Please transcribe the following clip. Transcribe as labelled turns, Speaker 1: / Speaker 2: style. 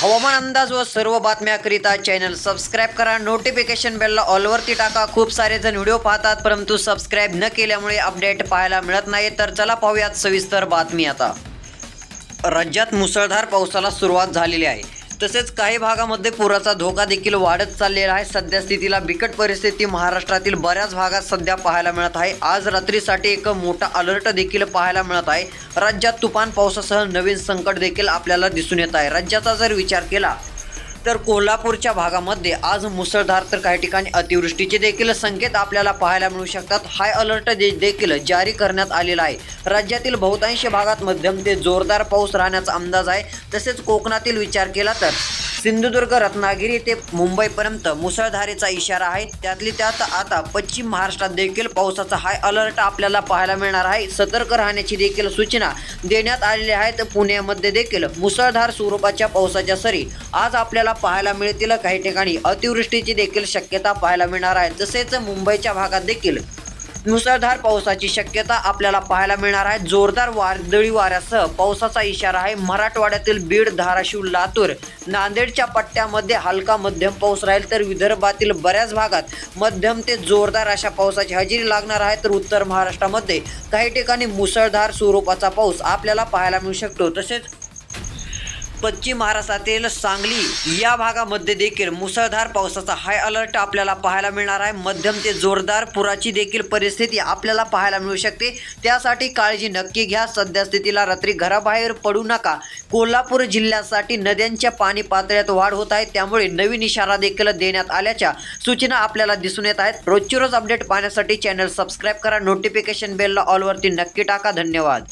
Speaker 1: हवामान अंदाज व सर्व बातम्याकरिता चॅनल सबस्क्राईब करा. नोटिफिकेशन बेलला ऑलवरती टाका. खूप सारे जण व्हिडिओ पाहतात परंतु सबस्क्राईब न केल्यामुळे अपडेट पाहायला मिळत नाही. तर चला पाहूयात सविस्तर बातमी आता. राज्यात मुसळधार पावसाला सुरुवात झालेली आहे. तसेच काही भागामध्ये पुराचा धोका देखील वाढत चाललेला आहे. सध्या स्थितीला बिकट परिस्थिती महाराष्ट्रातील बऱ्याच भागात सध्या पाहायला मिळत आहे. आज रात्रीसाठी एक मोठा अलर्ट देखील पाहायला मिळत आहे. राज्यात तुफान पावसासह नवीन संकट देखील आपल्याला दिसून येत आहे. राज्याचा जर विचार केला तर कोल्हापूरच्या भागामध्ये आज मुसळधार तर काही ठिकाणी अतिवृष्टीचे देखील संकेत आपल्याला पाहायला मिळू शकतात. हाय अलर्ट दे देखील जारी करण्यात आलेला आहे. राज्यातील बहुतांश भागात मध्यम ते जोरदार पाऊस राहण्याचा अंदाज आहे. तसेच कोकणातील विचार केला तर सिंधुदुर्ग रत्नागिरी ते मुंबईपर्यंत मुसळधारेचा इशारा आहे. त्यातली त्यात आता पश्चिम महाराष्ट्रात देखील पावसाचा हाय अलर्ट आपल्याला पाहायला मिळणार आहे. सतर्क राहण्याची देखील सूचना देण्यात आलेल्या आहेत. पुण्यामध्ये देखील मुसळधार स्वरूपाच्या पावसाच्या सरी आज आपल्याला पाहायला मिळतील. काही ठिकाणी अतिवृष्टीची देखील शक्यता पाहायला मिळणार आहे. तसेच मुंबईच्या भागात देखील मुसळधार पावसाची शक्यता आपल्याला पाहायला मिळणार आहे. जोरदार वादळी वाऱ्यासह पावसाचा इशारा आहे. मराठवाड्यातील बीड धाराशिव लातूर नांदेडच्या पट्ट्यामध्ये हलका मध्यम पाऊस राहील तर विदर्भातील बऱ्याच भागात मध्यम ते जोरदार अशा पावसाची हजेरी लागणार आहे. तर उत्तर महाराष्ट्रामध्ये काही ठिकाणी मुसळधार स्वरूपाचा पाऊस आपल्याला पाहायला मिळू शकतो. तसेच पश्चिम महाराष्ट्रातील सांगली या भागामध्ये देखील मुसळधार पावसाचा हाय अलर्ट आपल्याला पाहायला मिळणार आहे. मध्यम ते जोरदार पुराची देखील परिस्थिती आपल्याला पाहायला मिळू शकते. त्यासाठी काळजी नक्की घ्या. सध्या स्थितीला रात्री घराबाहेर पडू नका. कोल्हापूर जिल्ह्यासाठी नद्यांच्या पाणी पातळ्यात वाढ होत आहे. त्यामुळे नवीन इशारा देखील देण्यात आल्याच्या सूचना आपल्याला दिसून येत आहेत. रोजची रोज अपडेट पाहण्यासाठी चॅनल सबस्क्राईब करा. नोटिफिकेशन बेलला ऑलवरती नक्की टाका. धन्यवाद.